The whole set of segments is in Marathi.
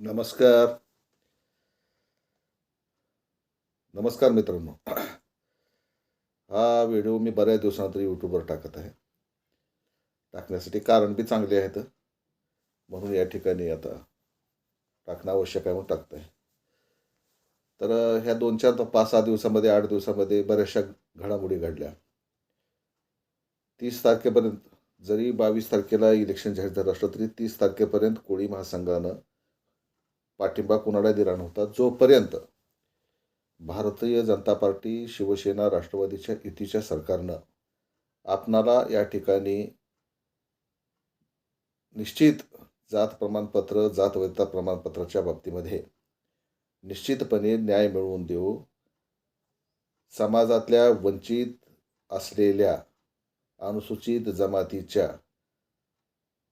नमस्कार. नमस्कार मित्रांनो. हा व्हिडिओ मी बऱ्याच दिवसानंतर यूट्यूबवर टाकत आहे. टाकण्यासाठी कारण बी चांगले आहेत. म्हणून या ठिकाणी आता टाकणं आवश्यक आहे म्हणून टाकत आहे तर ह्या दोन चार पाच सहा दिवसामध्ये आठ दिवसामध्ये बऱ्याचशा घडामोडी घडल्या. तीस तारखेपर्यंत जरी बावीस तारखेला इलेक्शन जाहीर झालं असलं तरी तीस तारखेपर्यंत कोळी महासंघानं पाठिंबा कुणाला दिला नव्हता. जोपर्यंत भारतीय जनता पार्टी शिवसेना राष्ट्रवादीच्या युतीच्या सरकारनं आपणाला या ठिकाणी निश्चित जात प्रमाणपत्र जात वैधता प्रमाणपत्राच्या बाबतीमध्ये निश्चितपणे न्याय मिळवून देऊ समाजातल्या वंचित असलेल्या अनुसूचित जमातीच्या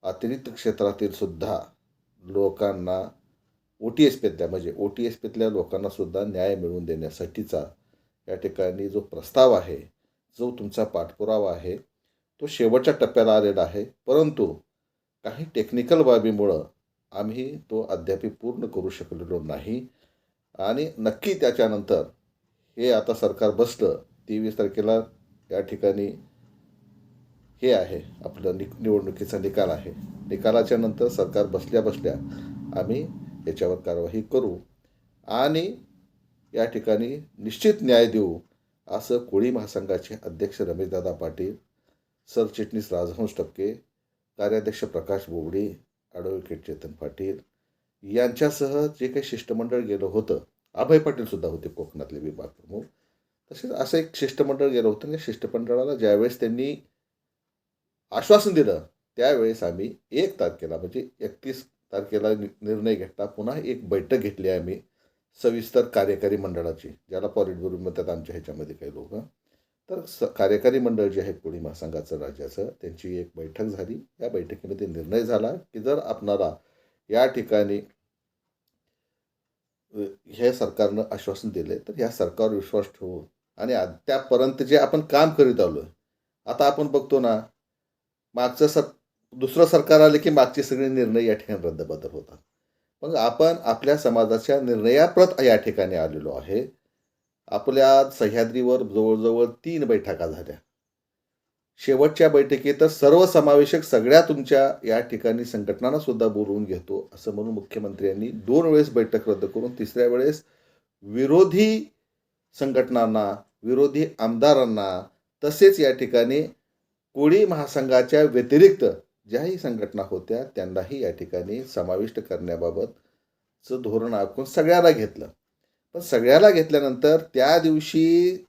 अतिरिक्त क्षेत्रातील सुद्धा लोकांना ओ टी एस पेतल्या म्हणजे ओ टी एस पेतल्या लोकांनासुद्धा न्याय मिळवून देण्यासाठीचा या ठिकाणी जो प्रस्ताव आहे जो तुमचा पाठपुरावा आहे तो शेवटच्या टप्प्याला आलेला आहे. परंतु काही टेक्निकल बाबीमुळं आम्ही तो अद्याप पूर्ण करू शकलेलो नाही. आणि नक्की त्याच्यानंतर हे आता सरकार बसलं तेवीस तारखेला या ठिकाणी हे आहे आपलं नि निवडणुकीचा निकाल आहे. निकालाच्या नंतर सरकार बसल्या बसल्या आम्ही याच्यावर कारवाई करू आणि या ठिकाणी निश्चित न्याय देऊ असं कोळी महासंघाचे अध्यक्ष रमेशदादा पाटील सरचिटणीस राजहंस टक्के कार्याध्यक्ष प्रकाश बोबडे ॲडव्होकेट चेतन पाटील यांच्यासह जे काही शिष्टमंडळ गेलं होतं अभय पाटील सुद्धा होते कोकणातले विभाग प्रमुख. तसेच असं एक शिष्टमंडळ गेलं होतं आणि शिष्टमंडळाला ज्यावेळेस त्यांनी आश्वासन दिलं त्यावेळेस आम्ही एक तारखेला म्हणजे एकतीस तारखेला नि- निर्णय घेता पुन्हा एक बैठक घेतली आहे आम्ही सविस्तर कार्यकारी मंडळाची ज्याला पॉलिट ब्युरो म्हणतात आमच्या ह्याच्यामध्ये काही लोक. तर स कार्यकारी मंडळ जे आहे पुणे महासंघाचं राज्याचं त्यांची एक बैठक झाली. या बैठकीमध्ये निर्णय झाला की जर आपणाला या ठिकाणी हे सरकारनं आश्वासन दिले तर ह्या सरकारवर विश्वास ठेवून आणि त्यापर्यंत जे आपण काम करीत आलो आता आपण बघतो ना मागचं सत दुसरं सरकार आलं की मागचे सगळे निर्णय या ठिकाणी रद्दबदल होतात. मग आपण आपल्या समाजाच्या निर्णयाप्रत या ठिकाणी आलेलो आहे. आपल्या सह्याद्रीवर जवळजवळ तीन बैठका झाल्या. शेवटच्या बैठकीत सर्वसमावेशक सगळ्या तुमच्या या ठिकाणी संघटनांना सुद्धा बोलवून घेतो असं म्हणून मुख्यमंत्र्यांनी दोन वेळेस बैठक रद्द करून तिसऱ्या वेळेस विरोधी संघटनांना विरोधी आमदारांना तसेच या ठिकाणी कोळी महासंघाच्या व्यतिरिक्त ज्याही संघटना होत्या त्यांनाही या ठिकाणी समाविष्ट करण्याबाबतचं धोरण आखून सगळ्याला घेतलं. पण सगळ्याला घेतल्यानंतर त्या दिवशी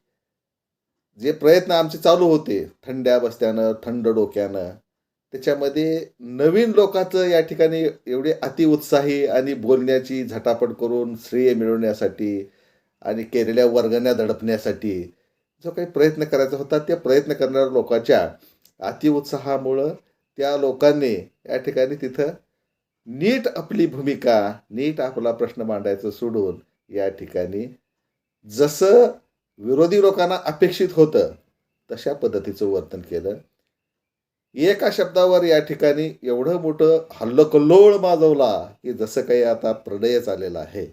जे प्रयत्न आमचे चालू होते थंड्या बस्त्यानं थंड डोक्यानं त्याच्यामध्ये नवीन लोकांचं या ठिकाणी एवढे अतिउत्साही आणि बोलण्याची झटापट करून श्रेय मिळवण्यासाठी आणि केलेल्या वर्गण्या दडपण्यासाठी जो काही प्रयत्न करायचा होता त्या प्रयत्न करणाऱ्या लोकांच्या अतिउत्साहामुळं त्या लोकांनी या ठिकाणी तिथं नीट आपली भूमिका नीट आपला प्रश्न मांडायचं सोडून या ठिकाणी जसं विरोधी लोकांना अपेक्षित होतं तशा पद्धतीचं वर्तन केलं. एका शब्दावर या ठिकाणी एवढं मोठं हल्लकल्लोळ माजवला की जसं काही आता प्रलयच आलेला आहे.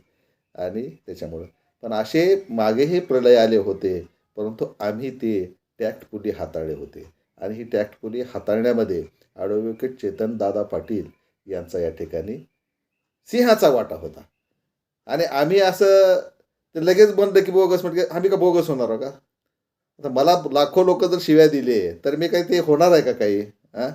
आणि त्याच्यामुळं. पण असे मागेही प्रलय आले होते परंतु आम्ही ते टॅक्टपुली हाताळले होते. आणि ही टॅक्टपुली हाताळण्यामध्ये ॲडव्होकेट चेतन दादा पाटील यांचा या ठिकाणी सिंहाचा वाटा होता. आणि आम्ही असं ते लगेच बनलं की बोगस म्हणजे आम्ही का बोगस होणार आहोत का? आता मला लाखो लोक जर शिव्या दिले तर मी काही ते होणार आहे का काही? हां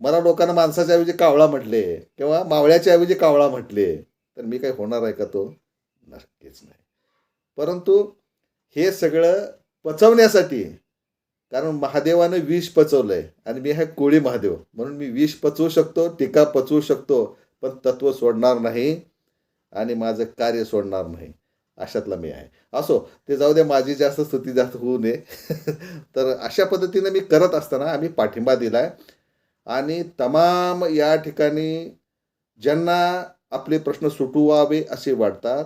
मला लोकांना माणसाच्या ऐवजी कावळा म्हटले किंवा मावळ्याच्या ऐवजी कावळा म्हटले तर मी काही होणार आहे का तो? नक्कीच नाही. परंतु हे सगळं पचवण्यासाठी कारण महादेवानं विष पचवलंय आणि मी आहे कोळी महादेव. म्हणून मी विष पचवू शकतो टीका पचवू शकतो पण तत्व सोडणार नाही आणि माझं कार्य सोडणार नाही. अशातला मी आहे. असो ते जाऊ दे माझी जास्त स्तुती जास्त होऊ नये. तर अशा पद्धतीनं मी करत असताना आम्ही पाठिंबा दिलाय. आणि तमाम या ठिकाणी ज्यांना आपले प्रश्न सुटवावे असे वाटतात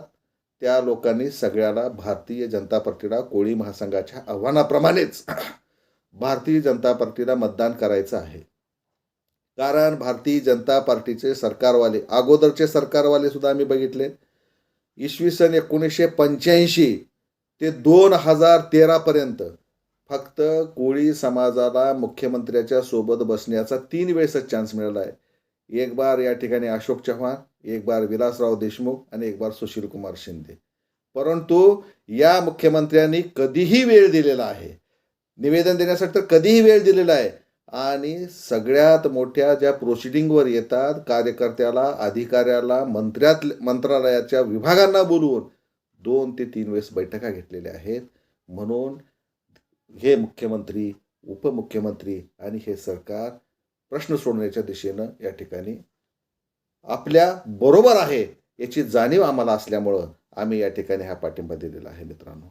त्या लोकांनी सगळ्याला भारतीय जनता पार्टीला कोळी महासंघाच्या आव्हानाप्रमाणेच. भारतीय जनता पार्टीला मतदान करायचं आहे. कारण भारतीय जनता पार्टीचे सरकारवाले अगोदरचे सरकारवाले सुद्धा आम्ही बघितले. इसवी सन एकोणीसशे पंच्याऐंशी ते दोन हजार तेरापर्यंत फक्त कोळी समाजाला मुख्यमंत्र्याच्या सोबत बसण्याचा तीन वेळेसच चान्स मिळाला आहे. एक बार या ठिकाणी अशोक चव्हाण एक बार विलासराव देशमुख आणि एक बार सुशीलकुमार शिंदे. परंतु या मुख्यमंत्र्यांनी कधीही वेळ दिलेला आहे. निवेदन देण्यासाठी तर कधीही वेळ दिलेला आहे. आणि सगळ्यात मोठ्या ज्या प्रोसिडिंगवर येतात कार्यकर्त्याला अधिकाऱ्याला मंत्र्यात मंत्रालयाच्या विभागांना बोलवून दोन ते तीन वेळेस बैठका घेतलेल्या आहेत. म्हणून हे मुख्यमंत्री उपमुख्यमंत्री आणि हे सरकार प्रश्न सोडण्याच्या दिशेनं या ठिकाणी आपल्या बरोबर आहे याची जाणीव आम्हाला असल्यामुळं आम्ही या ठिकाणी हा पाठिंबा दिलेला आहे मित्रांनो.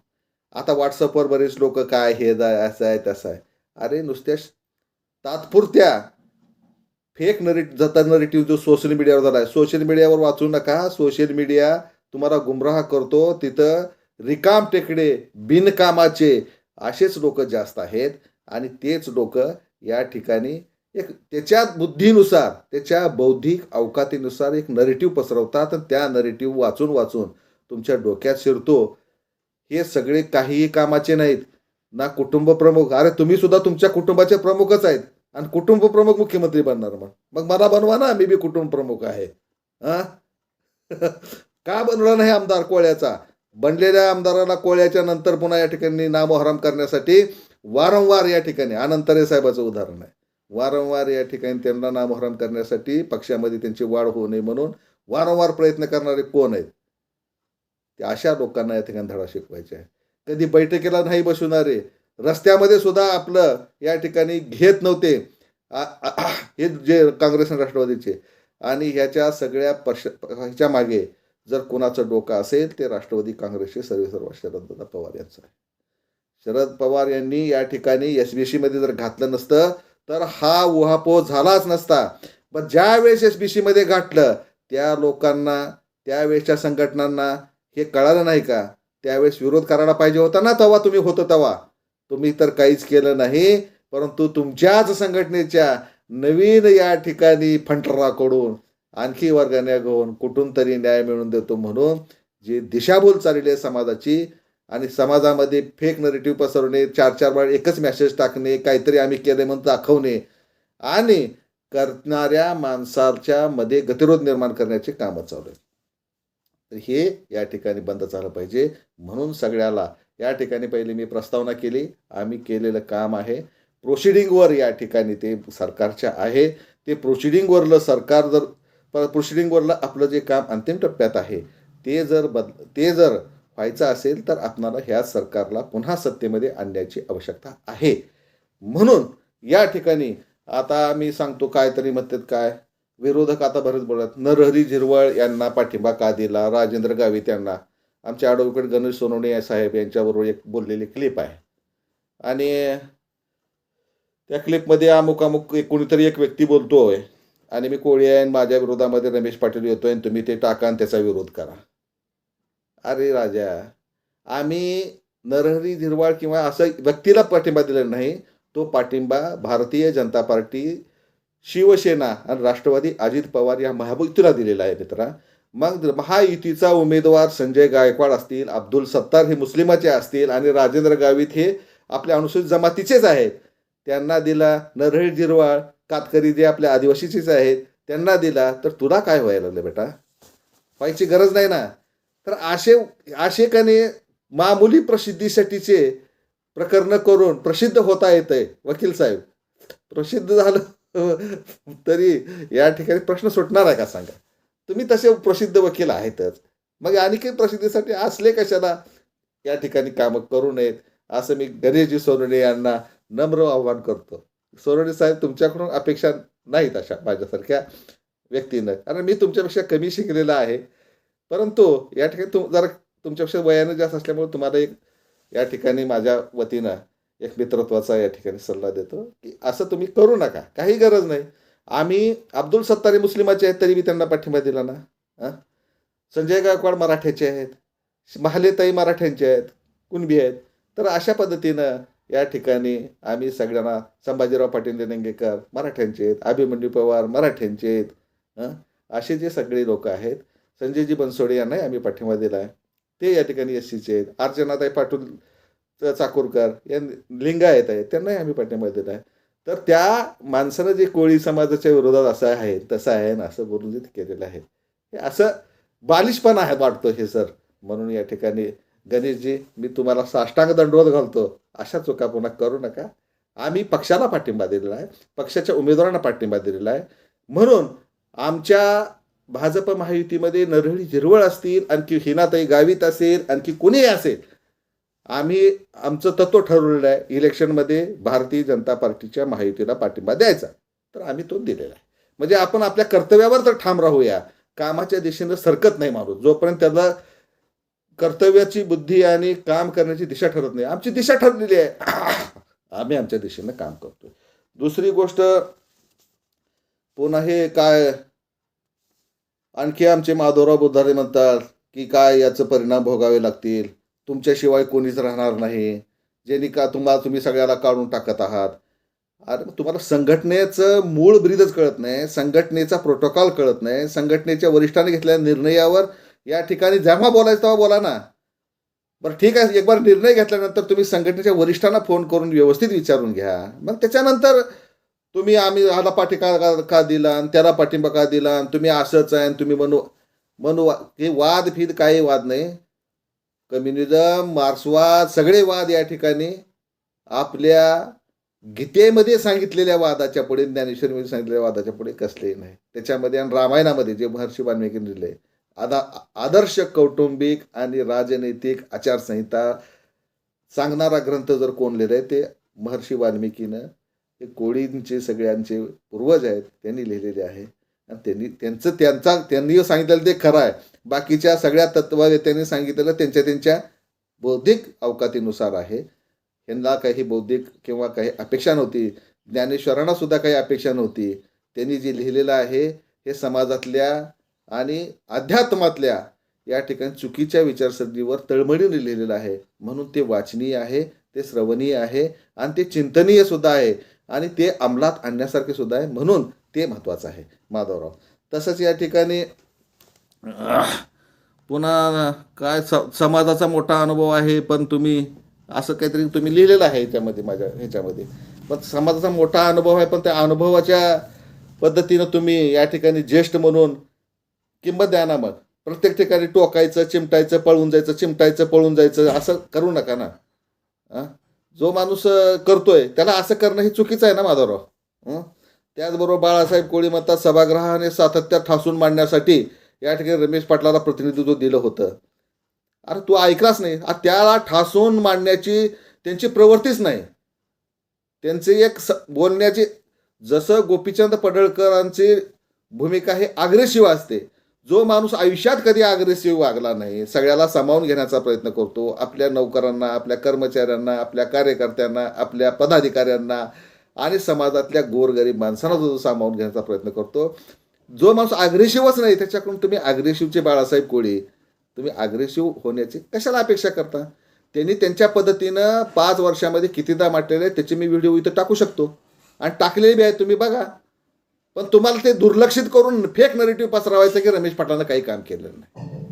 आता व्हॉट्सअपवर बरेच लोक काय हे असं आहे तसं आहे. अरे नुसत्या तात्पुरत्या फेक नरेट जाता नरेटिव्ह जो सोशल मीडियावर झाला आहे सोशल मीडियावर वाचू नका. सोशल मीडिया तुम्हाला गुमराह करतो. तिथं रिकाम टेकडे बिनकामाचे असेच लोक जास्त आहेत. आणि तेच लोक या ठिकाणी एक त्याच्या बुद्धीनुसार त्याच्या बौद्धिक अवकातीनुसार एक नरेटिव्ह पसरवतात. आणि त्या नरेटिव्ह वाचून वाचून तुमच्या डोक्यात शिरतो. हे सगळे काहीही कामाचे नाहीत. ना कुटुंब प्रमुख. अरे तुम्ही सुद्धा तुमच्या कुटुंबाचे प्रमुखच आहेत. आणि कुटुंब प्रमुख मुख्यमंत्री बनणार मग. मग मला बनवा ना मी बी कुटुंब प्रमुख आहे. का बनवला नाही आमदार कोळ्याचा? बनलेल्या आमदाराला कोळ्याच्या नंतर पुन्हा या ठिकाणी नामोहराम करण्यासाठी वारंवार या ठिकाणी अनंतरे साहेबाचं उदाहरण आहे. वारंवार या ठिकाणी त्यांना नामोहराम करण्यासाठी पक्षामध्ये त्यांची वाढ होऊ नये म्हणून वारंवार प्रयत्न करणारे कोण आहेत? ते अशा लोकांना या ठिकाणी धडा शिकवायचे आहे. कधी बैठकीला नाही बसवणारे रस्त्यामध्ये सुद्धा आपलं या ठिकाणी घेत नव्हते. हे जे काँग्रेस आणि राष्ट्रवादीचे. आणि ह्याच्या सगळ्या पक्ष ह्याच्या मागे जर कोणाचं डोकं असेल ते राष्ट्रवादी काँग्रेसचे सर्वेसर्व शरद शरददादा पवार यांचं आहे. शरद पवार यांनी या ठिकाणी एस बी सीमध्ये जर घातलं नसतं तर हा उहापोह झालाच नसता. पण ज्या वेळेस एस बी सीमध्ये घातलं त्या लोकांना त्यावेळेसच्या संघटनांना हे कळालं नाही का? त्यावेळेस विरोध करायला पाहिजे होता ना तेव्हा तुम्ही होतं तेव्हा तुम्ही तर काहीच केलं नाही परंतु तुमच्याच संघटनेच्या नवीन या ठिकाणी फंटराकडून आणखी वर्गाने घेऊन कुठून तरी न्याय मिळवून देतो म्हणून जी दिशाभूल चाललेली आहे समाजाची आणि समाजामध्ये फेक नरेटिव्ह पसरवणे चार चार वेळ एकच मेसेज टाकणे काहीतरी आम्ही केले म्हणून दाखवणे आणि करणाऱ्या माणसाच्या मध्ये गतिरोध निर्माण करण्याचे कामं चालू आहे तर हे या ठिकाणी बंद झालं पाहिजे. म्हणून सगळ्याला या ठिकाणी पहिली मी प्रस्तावना केली. आम्ही केलेलं काम आहे. प्रोसिडिंगवर या ठिकाणी ते सरकारच्या आहे. ते प्रोसिडिंगवरलं सरकार जर प्रोसिडिंगवरलं आपलं जे काम अंतिम टप्प्यात आहे ते जर बद ते जर व्हायचं असेल तर आपणाला ह्या सरकारला पुन्हा सत्तेमध्ये आणण्याची आवश्यकता आहे. म्हणून या ठिकाणी आता मी सांगतो काय तरी म्हणतात काय? विरोधक आता बरेच बोलतात नरहरी झिरवळ यांना पाठिंबा का दिला? राजेंद्र गावित यांना. आमच्या ॲडव्होकेट गणेश सोनवणे साहेब यांच्याबरोबर एक बोललेली क्लिप आहे. आणि त्या क्लिपमध्ये अमुक अमुक एक कोणीतरी एक व्यक्ती बोलतो आहे आणि मी कोळी आहे आणि माझ्या विरोधामध्ये रमेश पाटील येतो आणि तुम्ही ते टाका आणि त्याचा विरोध करा. अरे राजा आम्ही नरहरी झिरवाळ किंवा असं व्यक्तीला पाठिंबा दिला नाही तो पाठिंबा भारतीय जनता पार्टी शिवसेना आणि राष्ट्रवादी अजित पवार या महायुतीला दिलेला आहे मित्रा. मग महायुतीचा उमेदवार संजय गायकवाड असतील अब्दुल सत्तार हे मुस्लिमाचे असतील आणि राजेंद्र गावित हे आपल्या अनुसूचित जमातीचेच आहेत त्यांना दिला नरहर जिरवाळ कातकरी जे आपल्या आदिवासीचेच आहेत त्यांना दिला तर तुला काय व्हायला लागलं बेटा? व्हायची गरज नाही ना. तर असे आशेकाने मामुली प्रसिद्धीसाठीचे प्रकरण करून प्रसिद्ध होता येतंय वकील साहेब. प्रसिद्ध झालं. तरी या ठिकाणी प्रश्न सुटणार आहे का सांगा? तुम्ही तसे प्रसिद्ध वकील आहेतच. मग आणखी प्रसिद्धीसाठी असले कशाला? या ठिकाणी कामं करू नयेत असं मी गणेशजी सोनवणे यांना नम्र आव्हान करतो. सोनवणे साहेब तुमच्याकडून अपेक्षा नाहीत अशा माझ्यासारख्या व्यक्तीनं. कारण मी तुमच्यापेक्षा कमी शिकलेला आहे. परंतु या ठिकाणी तुम जरा तुमच्यापेक्षा वयानं जास्त असल्यामुळे तुम्हाला एक या ठिकाणी माझ्या वतीनं एक मित्रत्वाचा या ठिकाणी सल्ला देतो की असं तुम्ही करू नका. काही गरज नाही. आम्ही अब्दुल सत्तारी मुस्लिमाचे आहेत तरी मी त्यांना पाठिंबा दिला ना. हां? संजय गायकवाड मराठ्याचे आहेत. महालेताई मराठ्यांचे आहेत. कुणबी आहेत. तर अशा पद्धतीनं या ठिकाणी आम्ही सगळ्यांना संभाजीराव पाटील निलंगेकर मराठ्यांचे आहेत. अभिमन्यू पवार मराठ्यांचे आहेत. असे जे सगळे लोक आहेत संजयजी बनसोडे यांनाही आम्ही पाठिंबा दिला आहे ते या ठिकाणी एस सीचे आहेत. अर्चनाताई पाटील चाकूरकर या लिंगायत आहेत त्यांनाही आम्ही पाठिंबा देत आहे. तर त्या माणसानं जे कोळी समाजाच्या विरोधात असं आहे तसं आहे ना असं बोलून जे केलेलं आहे. हे असं बालिशपण आहे वाटतो हे सर. म्हणून या ठिकाणी गणेशजी मी तुम्हाला साष्टांग दंडवत घालतो. अशा चुका पुन्हा करू नका. आम्ही पक्षाला पाठिंबा दिलेला आहे पक्षाच्या उमेदवारांना पाठिंबा दिलेला आहे. म्हणून आमच्या भाजप महायुतीमध्ये नरहळी हिरवळ असतील आणखी हिनाताई गावित असेल आणखी कुणीही असेल आम्ही आमचं तत्व ठरवलेलं आहे इलेक्शनमध्ये भारतीय जनता पार्टीच्या महायुतीला पाठिंबा द्यायचा. तर आम्ही तो दिलेला आहे. म्हणजे आपण आपल्या कर्तव्यावर तर ठाम राहूया कामाच्या दिशेनं सरकत नाही माणूस. जोपर्यंत त्याला कर्तव्याची बुद्धी आणि काम करण्याची दिशा ठरत नाही. आमची दिशा ठरलेली आहे. आम्ही आमच्या दिशेनं काम करतोय. दुसरी गोष्ट पुन्हा हे काय आणखी आमचे माधवराव बुधारे म्हणतात की काय याचं परिणाम भोगावे लागतील? तुमच्याशिवाय कोणीच राहणार नाही ज्यांनी का तुम्हाला तुम्ही सगळ्याला काढून टाकत आहात. अरे तुम्हाला संघटनेचं मूळ ब्रीदच कळत नाही संघटनेचा प्रोटोकॉल कळत नाही संघटनेच्या वरिष्ठाने घेतलेल्या निर्णयावर या ठिकाणी जेव्हा बोलायचं तेव्हा बोला ना. बरं ठीक आहे एक बार निर्णय घेतल्यानंतर तुम्ही संघटनेच्या वरिष्ठांना फोन करून व्यवस्थित विचारून घ्या. मग त्याच्यानंतर तुम्ही आम्ही ह्याला पाठिंबा का- का दिला आणि त्याला पाठिंबा का दिला आणि तुम्ही असंच आहे आणि तुम्ही म्हणू म्हणू हे वाद फिद काही वाद नाही. कम्युनिझम मार्क्सवाद सगळे वाद या ठिकाणी आपल्या गीतेमध्ये सांगितलेल्या वादाच्या पुढे ज्ञानेश्वरीमध्ये सांगितलेल्या वादाच्या पुढे कसलेही नाही. त्याच्यामध्ये आणि रामायणामध्ये जे महर्षी वाल्मिकीने लिहिले आदा आदर्श कौटुंबिक आणि राजनैतिक आचारसंहिता सांगणारा ग्रंथ जर कोण लिहिलं आहे ते महर्षी वाल्मिकीनं हे कोळींचे सगळ्यांचे पूर्वज आहेत त्यांनी लिहिलेले आहे. आणि त्यांनी त्यांचं त्यांचा त्यांनी सांगितलेलं ते खरं आहे. बाकीच्या सगळ्या तत्ववेत्यांनी सांगितलेलं त्यांच्या त्यांच्या बौद्धिक अवकातीनुसार आहे. यांना काही बौद्धिक किंवा काही अपेक्षा नव्हती. ज्ञानेश्वरांना सुद्धा काही अपेक्षा नव्हती. त्यांनी जे लिहिलेलं आहे हे समाजातल्या आणि अध्यात्मातल्या या ठिकाणी चुकीच्या विचारसरणीवर तळमळीने लिहिलेलं आहे. म्हणून ते वाचनीय आहे ते श्रवणीय आहे आणि ते चिंतनीय सुद्धा आहे आणि ते अंमलात आणण्यासारखे सुद्धा आहे. म्हणून ते महत्त्वाचं आहे. माधवराव तसंच या ठिकाणी पुन्हा काय स समाजाचा मोठा अनुभव आहे पण तुम्ही असं काहीतरी तुम्ही लिहिलेलं आहे ह्याच्यामध्ये माझ्या ह्याच्यामध्ये. पण समाजाचा मोठा अनुभव आहे पण त्या अनुभवाच्या पद्धतीनं तुम्ही या ठिकाणी ज्येष्ठ म्हणून किंमत द्या ना मग. प्रत्येक ठिकाणी टोकायचं चिमटायचं पळून जायचं चिमटायचं पळून जायचं असं करू नका ना. जो माणूस करतोय त्याला असं करणं हे चुकीचं आहे ना माधवराव? त्याचबरोबर बाळासाहेब कोळी म्हणतात सभागृहाने सातत्य ठासून मांडण्यासाठी या ठिकाणी रमेश पाटलाला प्रतिनिधित्व दिलं होतं. अरे तू ऐकलाच नाही. त्याला ठासून मांडण्याची त्यांची प्रवृत्तीच नाही. त्यांचे एक स बोलण्याची जसं गोपीचंद पडळकरांची भूमिका हे अग्रेसिव्ह असते. जो माणूस आयुष्यात कधी अग्रेसिव्ह वागला नाही सगळ्याला सामावून घेण्याचा प्रयत्न करतो. आपल्या नौकरांना आपल्या कर्मचाऱ्यांना आपल्या कार्यकर्त्यांना आपल्या पदाधिकाऱ्यांना आणि समाजातल्या गोरगरीब माणसांना जो सामावून घेण्याचा प्रयत्न करतो. जो माणूस अग्रेसिव्हच नाही त्याच्याकडून तुम्ही अग्रेसिव्हचे बाळासाहेब कोळी तुम्ही अग्रेसिव्ह होण्याची कशाला अपेक्षा करता? त्यांनी त्यांच्या पद्धतीनं पाच वर्षामध्ये कितीदा मांडलेले आहेत त्याचे मी व्हिडिओ इथं टाकू शकतो. आणि टाकलेले बी आहे तुम्ही बघा. पण तुम्हाला ते दुर्लक्षित करून फेक नरेटिव्ह पसरवायचं की रमेश पाटलानं काही काम केलेलं नाही.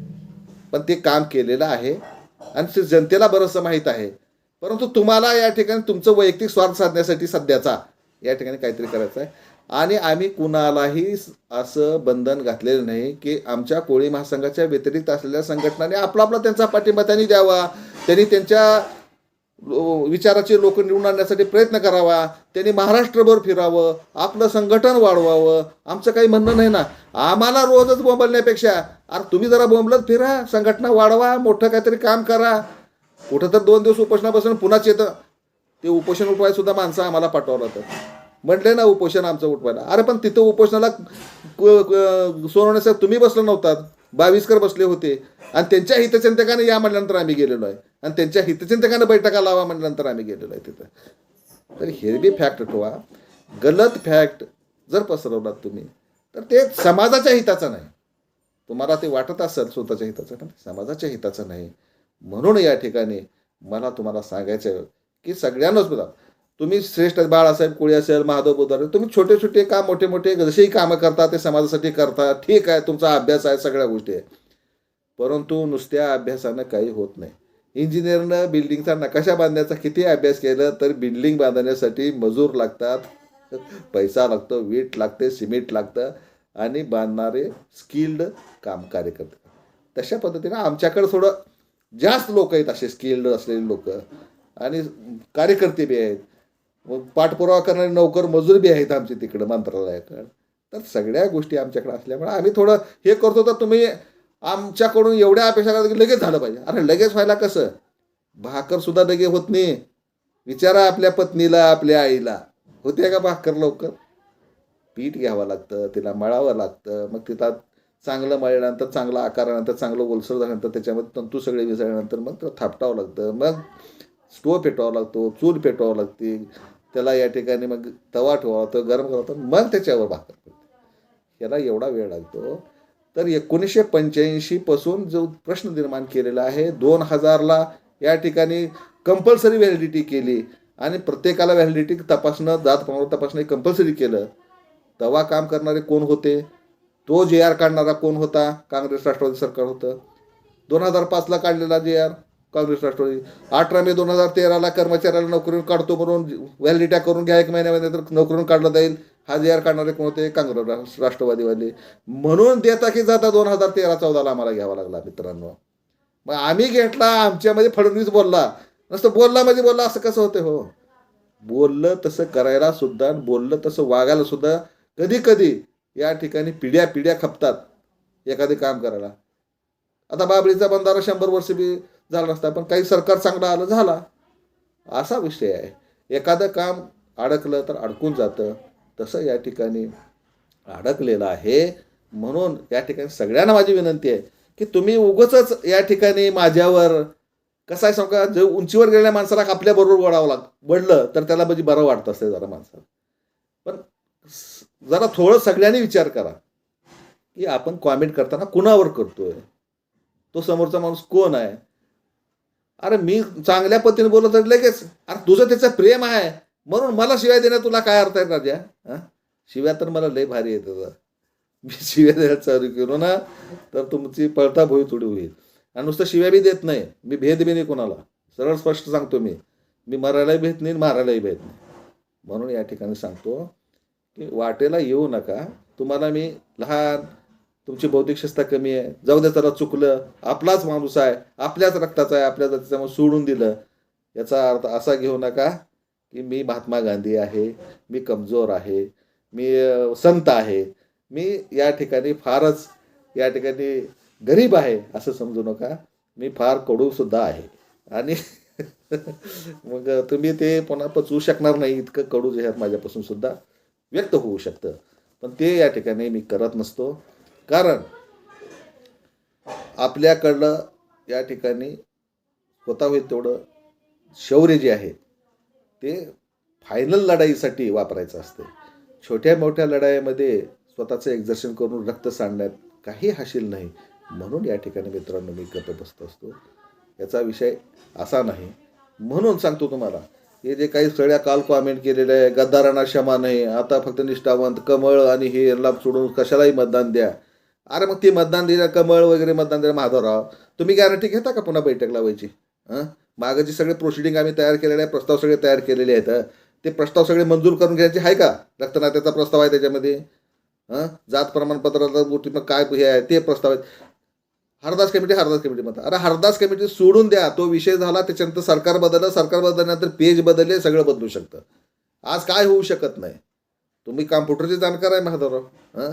पण ते काम केलेलं आहे. आणि ते जनतेला बरंचसं माहीत आहे. परंतु तुम्हाला या ठिकाणी तुमचं वैयक्तिक स्वार्थ साधण्यासाठी सध्याचा या ठिकाणी काहीतरी करायचं आहे. आणि आम्ही कुणालाही असं बंधन घातलेलं नाही की आमच्या कोळी महासंघाच्या व्यतिरिक्त असलेल्या संघटनाने आपला आपला त्यांचा पाठिंबा त्यांनी द्यावा. त्यांनी त्यांच्या विचाराचे लोक निवडून आणण्यासाठी प्रयत्न करावा. त्यांनी महाराष्ट्रभर फिरावं. आपलं संघटन वाढवावं. आमचं काही म्हणणं नाही ना. आम्हाला रोजच बोंबलण्यापेक्षा अरे तुम्ही जरा बोंबलत फिरा. संघटना वाढवा. मोठं काहीतरी काम करा. कुठं तर दोन दिवस उपोषणापासून पुन्हाच येतं. ते उपोषण उपाय सुद्धा माणसं आम्हाला पाठवलं होतं म्हटले ना उपोषण आमचं उठवायला. अरे पण तिथं उपोषणाला क- तुम्ही बसलं नव्हतात. बावीसकर बसले होते. आणि त्यांच्या हितचिंतकाने या म्हटल्यानंतर आम्ही गेलेलो आहे. आणि त्यांच्या हितचिंतकानं बैठका लावा म्हटल्यानंतर आम्ही गेलेलो आहे तिथं. तर हे बी फॅक्ट ठेवा. गलत फॅक्ट जर पसरवलात तुम्ही तर ते समाजाच्या हिताचं नाही. तुम्हाला ते वाटत असेल स्वतःच्या हिताचं पण समाजाच्या हिताचं नाही. म्हणून या ठिकाणी मला तुम्हाला सांगायचं की सगळ्यांनाच बघा तुम्ही श्रेष्ठ बाळासाहेब कोळी असेल महादेव बोधारे तुम्ही छोटे छोटे काम मोठे मोठे जसेही कामं करता ते समाजासाठी करता. ठीक आहे तुमचा अभ्यास आहे सगळ्या गोष्टी आहे. परंतु नुसत्या अभ्यासानं काही होत नाही. इंजिनियरनं बिल्डिंगचा नकाशा बांधण्याचा किती अभ्यास केलं तर बिल्डिंग बांधण्यासाठी मजूर लागतात. पैसा लागतो वीट लागते सिमेंट लागतं आणि बांधणारे स्किल्ड काम कार्य तशा पद्धतीनं आमच्याकडे थोडं जास्त लोक आहेत असे स्किल्ड असलेले लोक. आणि कार्यकर्ते बी आहेत. पाठपुरावा करणारे नोकर मजूर बी आहेत आमचे तिकडं मंत्रालयाकडं. तर सगळ्या गोष्टी आमच्याकडे असल्यामुळे आम्ही थोडं हे करतो तर तुम्ही आमच्याकडून एवढ्या अपेक्षा करता की लगेच झालं पाहिजे. अरे लगेच व्हायला कसं? भाकरसुद्धा लगे होत नाही. विचारा आपल्या पत्नीला आपल्या आईला. होते का भाकर लवकर? पीठ घ्यावं लागतं तिला मळावं लागतं. मग तिला चांगलं मळल्यानंतर चांगला आकारानंतर चांगलं ओलसर झाल्यानंतर त्याच्यामध्ये तंतू सगळे विसरल्यानंतर मग त्याला थापटावं लागतं. मग स्टोव पेटवावा लागतो चूल पेटवावं लागते. त्याला या ठिकाणी मग तवा ठेवावतो गरम करावं मग त्याच्यावर भाकर पडते याला एवढा वेळ लागतो. तर एकोणीसशे पंच्याऐंशीपासून जो प्रश्न निर्माण केलेला आहे दोन हजारला या ठिकाणी कंपल्सरी व्हॅलिडिटी केली आणि प्रत्येकाला व्हॅलिडिटी तपासणं जात प्रमाण तपासणं कंपल्सरी केलं. तवा काम करणारे कोण होते? तो जे आर काढणारा कोण होता? काँग्रेस राष्ट्रवादी सरकार होतं. दोन हजार पाचला काढलेला जे आर काँग्रेस राष्ट्रवादी. अठरा मे दोन हजार तेराला कर्मचाऱ्याला नोकरीवर काढतो म्हणून व्हॅलिडिट्या करून घ्या एक महिन्यामध्ये तर नोकरीवर काढलं जाईल. हा जे काढणारे कोण होते? काँग्रेस राष्ट्रवादीवाले. म्हणून देता की जाता दोन हजार तेरा चौदाला आम्हाला घ्यावा लागला मित्रांनो. मग आम्ही घेतला आमच्यामध्ये फडणवीस बोलला. नसतं बोलला म्हणजे बोलला असं कसं होतं हो? बोललं तसं करायला सुद्धा आणि बोललं तसं वागायला सुद्धा कधी कधी या ठिकाणी पिढ्या पिढ्या खपतात एखादे काम करायला. आता बाबरीचा बंधारा शंभर वर्ष बी झाला नसता. पण काही सरकार चांगलं आलं झाला. असा विषय आहे. एखादं काम अडकलं तर अडकून जातं. तसं या ठिकाणी अडकलेलं आहे. म्हणून या ठिकाणी सगळ्यांना माझी विनंती आहे की तुम्ही उगच या ठिकाणी माझ्यावर कसं आहे सांगा जे उंचीवर गेलेल्या माणसाला आपल्याबरोबर वळावं लाग वडलं तर त्याला म्हणजे बरं वाटतं असते जरा माणसाला. पण जरा थोडं सगळ्यांनी विचार करा की आपण कॉमेंट करताना कुणावर करतोय? तो समोरचा माणूस कोण आहे? अरे मी चांगल्या पद्धतीने बोलत तर लगेच. अरे तुझं त्याचं प्रेम आहे. म्हणून मला शिवाय देणं तुला काय अर्थ आहे राजा? हा? शिव्या तर मला लय भारी येतं मी शिव्या द्यायला चालू केलो ना तर तुमची पळता भोई थोडी होईल. आणि नुसतं शिव्या बी देत नाही. मी भेद बी नाही कोणाला. सरळ स्पष्ट सांगतो मी. मी मरायलाही भेट नाही मारायलाही भेट नाही. म्हणून या ठिकाणी सांगतो की वाटेला येऊ नका. तुम्हाला मी लहान तुमची बौद्धिक क्षमता कमी आहे. जाऊ दे त्याला चुकलं. आपलाच माणूस आहे. आपल्याच रक्ताचा आहे. आपल्या जातीचा मग सोडून दिलं. याचा अर्थ असा घेऊ नका की मी महात्मा गांधी आहे. मी कमजोर आहे. मी संत आहे. मी या ठिकाणी फारच या ठिकाणी गरीब आहे असं समजू नका. मी फार कडूसुद्धा आहे. आणि मग तुम्ही ते पुन्हा पचवू शकणार नाही. इतकं कडू जे आहे माझ्यापासून सुद्धा व्यक्त होऊ शकतं. पण ते या ठिकाणी मी करत नसतो. कारण आपल्याकडलं या ठिकाणी स्वतः होईल तेवढं शौर्य जे आहे ते फायनल लढाईसाठी वापरायचं असते छोट्या मोठ्या लढाईमध्ये स्वतःचं एक्झर्शन करून रक्त सांडण्यात काही हाशील नाही. म्हणून या ठिकाणी मित्रांनो मी गप्प बसत असतो. याचा विषय असा नाही. म्हणून सांगतो तुम्हाला हे जे काही सगळ्या काल कॉमेंट केलेलं आहे गद्दारांना क्षमा नाही आता फक्त निष्ठावंत कमळ आणि हे लाभ सोडून कशालाही मतदान द्या. अरे मग ते मतदान दिलं कमळ वगैरे मतदान दिलं माधवराव. तुम्ही गॅरंटी घेता का पुन्हा बैठक लावायची? हां? मागं जे सगळे प्रोसिडिंग आम्ही तयार केलेले आहे प्रस्ताव सगळे तयार केलेले आहेत. ते प्रस्ताव सगळे मंजूर करून घ्यायचे आहे का? रक्तनात्याचा प्रस्ताव आहे त्याच्यामध्ये. हां? जात प्रमाणपत्राचा गोष्टी मग काय हे आहे ते प्रस्ताव आहेत. हरदास कमिटी हरदास कमिटी म्हणतात. अरे हरदास कमिटी सोडून द्या तो विषय झाला त्याच्यानंतर सरकार बदललं सरकार बदलल्यानंतर पेज बदलले सगळं बदलू शकतं. आज काय होऊ शकत नाही? तुम्ही कॉम्प्युटरचे जाणकार आहे महादवराव हां?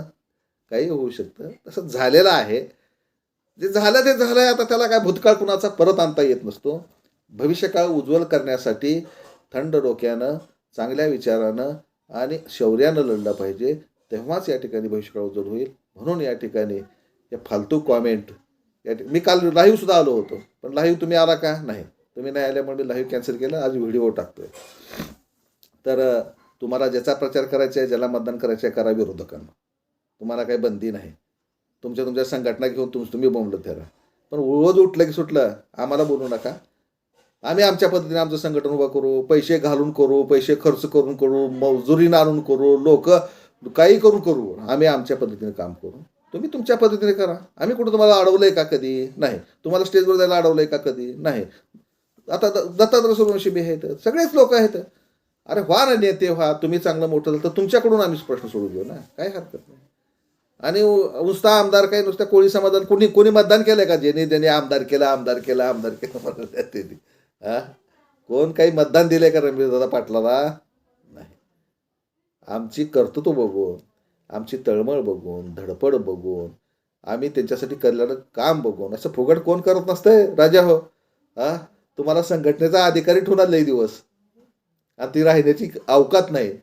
काही होऊ शकतं. तसं झालेलं आहे. जे झालं ते झालं आहे आता त्याला काय भूतकाळ कुणाचा परत आणता येत नसतो. भविष्यकाळ उज्ज्वल करण्यासाठी थंड डोक्यानं चांगल्या विचारानं आणि शौर्यानं लढलं पाहिजे. तेव्हाच या ठिकाणी भविष्यकाळ उज्ज्वल होईल. म्हणून या ठिकाणी या फालतू कॉमेंट या मी काल लाईव्हसुद्धा आलो होतो. पण लाईव्ह तुम्ही आला का? नाही. तुम्ही नाही आल्यामुळे मी लाईव्ह कॅन्सल केलं. आज व्हिडिओ टाकतोय. तर तुम्हाला ज्याचा प्रचार करायचा आहे ज्याला मतदान करायचं आहे करा विरोधकांना. तुम्हाला काही बंदी नाही. तुमच्या तुमच्या संघटना घेऊन तुम तुम्ही बोंबलं फिरा. पण रोज उठलं की सुटलं आम्हाला बोलू नका. आम्ही आमच्या पद्धतीने आमचं संघटन उभं करू पैसे घालून करू पैसे खर्च करून करू मजुरीनं आणून करू लोक काही करून करू. आम्ही आमच्या पद्धतीने काम करू. तुम्ही तुमच्या पद्धतीने करा. आम्ही कुठं तुम्हाला अडवलं आहे का कधी? नाही. तुम्हाला स्टेजवर जायला अडवलंय का कधी? नाही. आता द- दत्तात्रय सूर्यवंशी बी आहेत. सगळेच लोक आहेत. अरे व्हा ना नेते व्हा. तुम्ही चांगलं मोठं झालं तर तुमच्याकडून आम्ही प्रश्न सोडू घेऊ ना. काही हरकत नाही. आणि नुसता आमदार काही नुसत्या कोळी समाधान कोणी कोणी मतदान केलं का? ज्यांनी त्यांनी आमदार केलं आमदार केलं आमदार केला म्हणत त्यांनी. कोण काही मतदान दिले का रमेश दादा पाटलाला? नाही. आमची कर्तृत्व बघून आमची तळमळ बघून धडपड बघून आम्ही त्यांच्यासाठी केलेलं काम बघून असं फुगट कोण करत नसतंय? राजा हो. हां? तुम्हाला संघटनेचा अधिकारी ठेवणार लई दिवस. आणि ती राहण्याची अवकात नाही.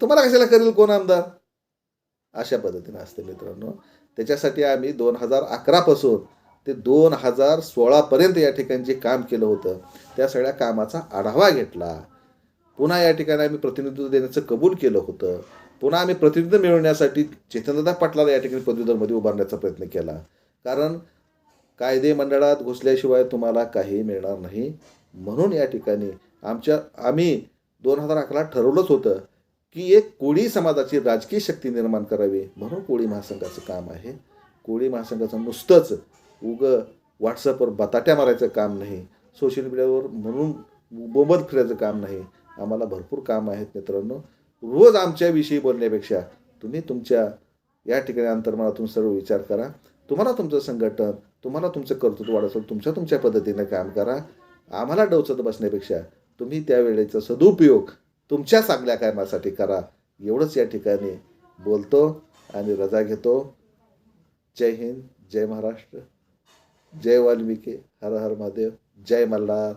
तुम्हाला कशाला करेल कोण आमदार? अशा पद्धतीने असते मित्रांनो. त्याच्यासाठी आम्ही दोन हजार अकरापासून ते दोन हजार सोळापर्यंत या ठिकाणी जे काम केलं होतं त्या सगळ्या कामाचा आढावा घेतला. पुन्हा या ठिकाणी आम्ही प्रतिनिधित्व देण्याचं कबूल केलं होतं. पुन्हा आम्ही प्रतिनिधित्व मिळवण्यासाठी चेतनदादा पाटलाला या ठिकाणी पदवीधरमध्ये उभारण्याचा प्रयत्न केला. कारण कायदे मंडळात घुसल्याशिवाय तुम्हाला काही मिळणार नाही. म्हणून या ठिकाणी आमच्या आम्ही दोन हजार अकरा ठरवलंच होतं की एक कोळी समाजाची राजकीय शक्ती निर्माण करावी. म्हणून कोळी महासंघाचं काम आहे. कोळी महासंघाचं नुसतंच उग व्हॉट्सअपवर बताट्या मारायचं काम नाही. सोशल मीडियावर म्हणून बोंबत फिरायचं काम नाही. आम्हाला भरपूर काम आहेत मित्रांनो. रोज आमच्याविषयी बोलण्यापेक्षा तुम्ही तुमच्या या ठिकाणी अंतर्मनातून सर्व विचार करा. तुम्हाला तुमचं संघटन तुम्हाला तुमचं कर्तृत्व वाढवलं तुमच्या तुमच्या पद्धतीने काम करा. आम्हाला डवचत बसण्यापेक्षा तुम्ही त्यावेळेचा सदुपयोग तुमच्या चांगल्या कामासाठी करा. एवढंच या ठिकाणी बोलतो आणि रजा घेतो. जय हिंद जय महाराष्ट्र. जय वाल्मिकी हर हर महादेव जय मल्हार.